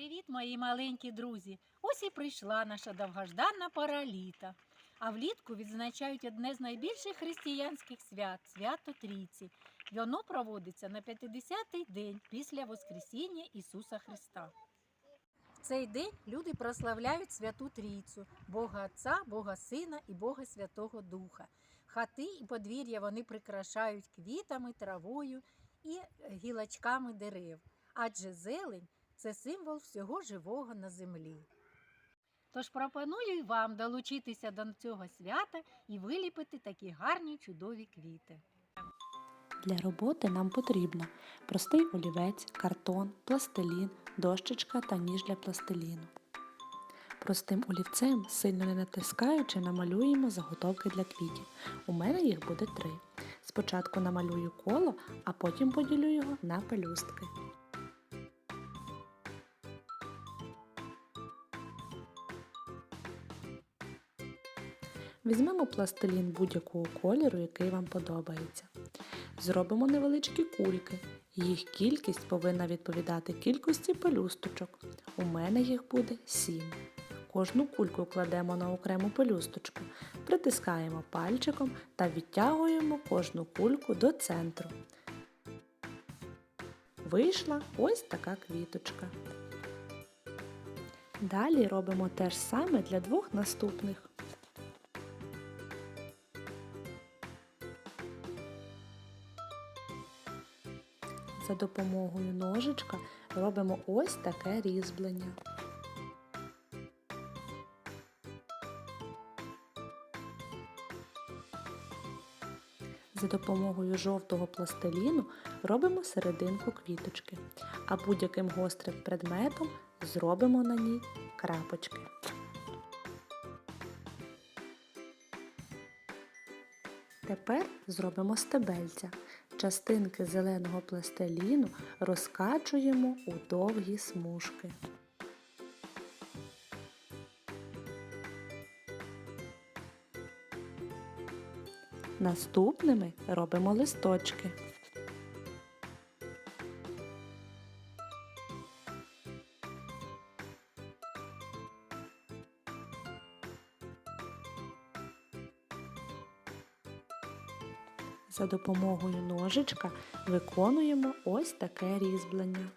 Привіт, мої маленькі друзі! Ось і прийшла наша довгожданна пора літа. А влітку відзначають одне з найбільших християнських свят свято Трійці. Воно проводиться на 50-й день після Воскресіння Ісуса Христа. Цей день люди прославляють святу Трійцю, Бога Отця, Бога Сина і Бога Святого Духа. Хати і подвір'я вони прикрашають квітами, травою і гілочками дерев. Адже зелень це символ всього живого на землі. Тож пропоную й вам долучитися до цього свята і виліпити такі гарні чудові квіти. Для роботи нам потрібно простий олівець, картон, пластилін, дощечка та ніж для пластиліну. Простим олівцем, сильно не натискаючи, намалюємо заготовки для квітів. У мене їх буде три. Спочатку намалюю коло, а потім поділю його на пелюстки. Візьмемо пластилін будь-якого кольору, який вам подобається. Зробимо невеличкі кульки. Їх кількість повинна відповідати кількості пелюсточок. У мене їх буде 7. Кожну кульку кладемо на окрему пелюсточку, притискаємо пальчиком та відтягуємо кожну кульку до центру. Вийшла ось така квіточка. Далі робимо те ж саме для двох наступних. За допомогою ножичка робимо ось таке різьблення. За допомогою жовтого пластиліну робимо серединку квіточки, а будь-яким гострим предметом зробимо на ній крапочки. Тепер зробимо стебельця. Частинки зеленого пластиліну розкачуємо у довгі смужки. Наступними робимо листочки. За допомогою ножичка виконуємо ось таке різьблення.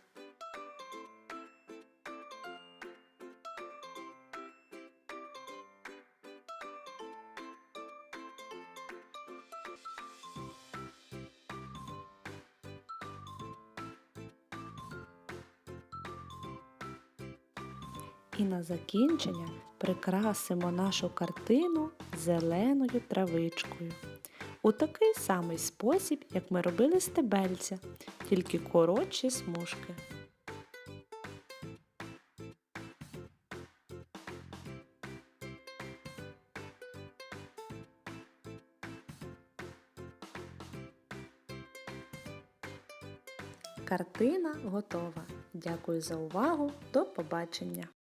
І на закінчення прикрасимо нашу картину зеленою травичкою. У такий самий спосіб, як ми робили стебельця, тільки коротші смужки. Картина готова. Дякую за увагу. До побачення!